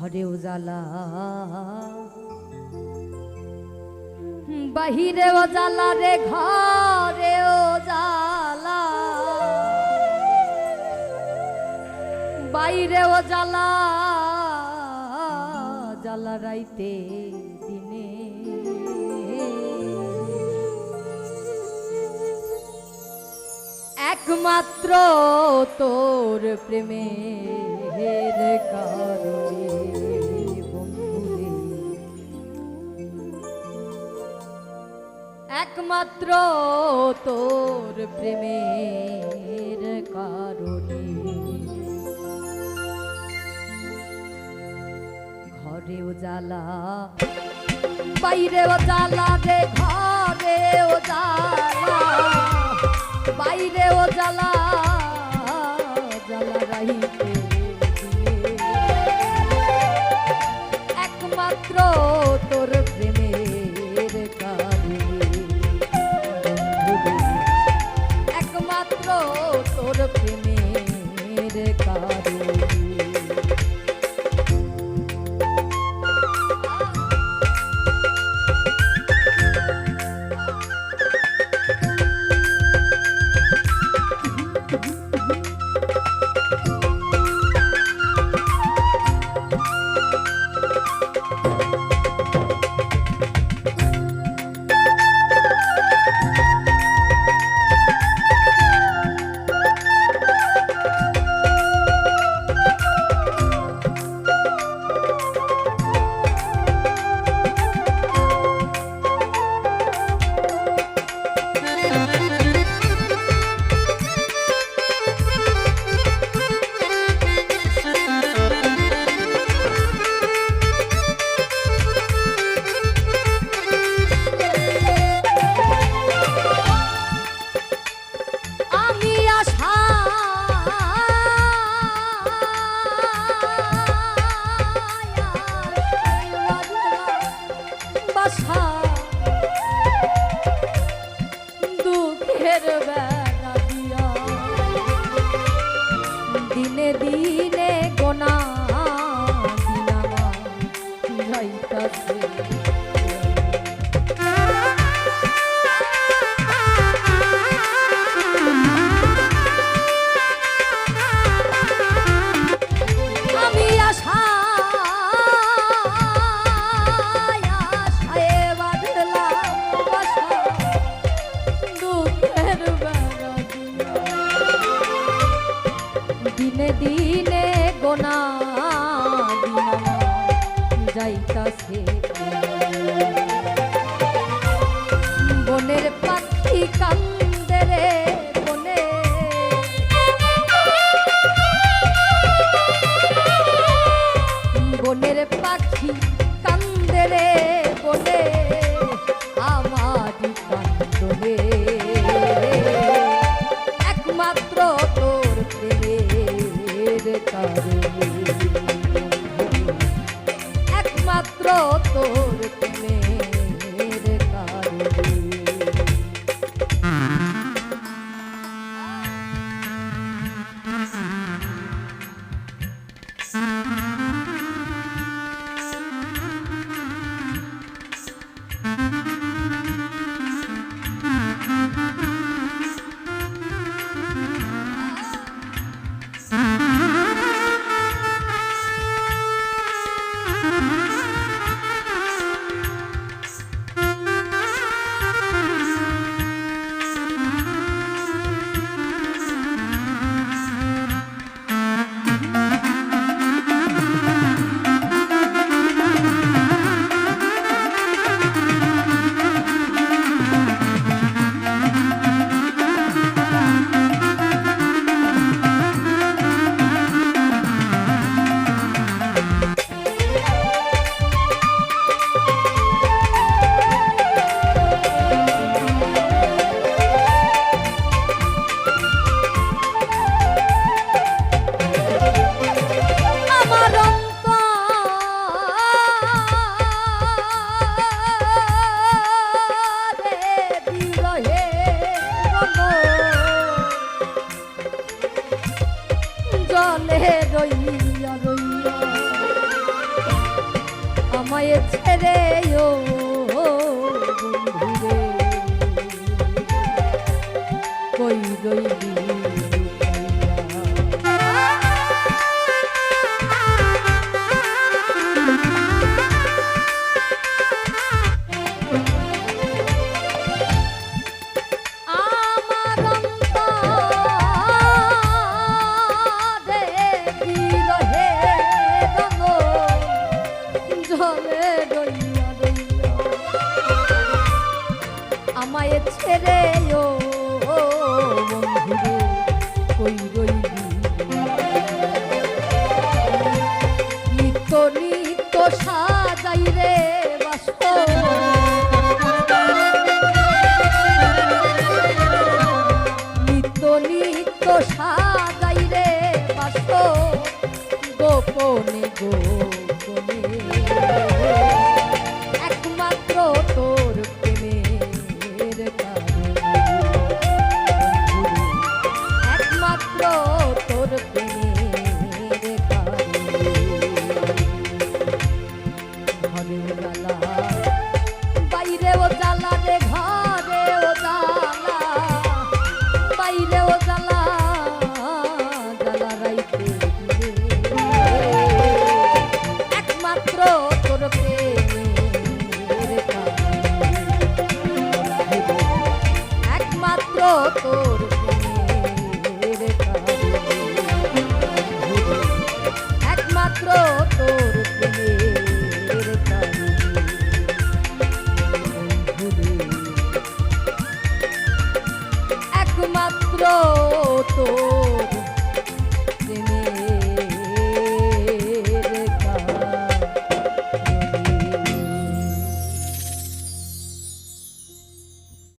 ঘরেও জ্বালা বাহিরেও জ্বালা রে ঘরেও জ্বালা বাইরেও জ্বালা জ্বালা রাইতে দিনে। একমাত্র তোর প্রেমের একমাত্র তোর প্রেমের কারণে। ঘরেও জ্বালা বাইরেও জ্বালা রে ঘরেও জ্বালা। বনের পাখি কান্দে ছেড়ে ও আমায় ছেড়ে ও বন্ধুরে, কই রইলি? নিত্য নিত্য সাজাই রে নিত্য নিত্য সাজাই রে বাস্ত। গোপনে গোপনে তো।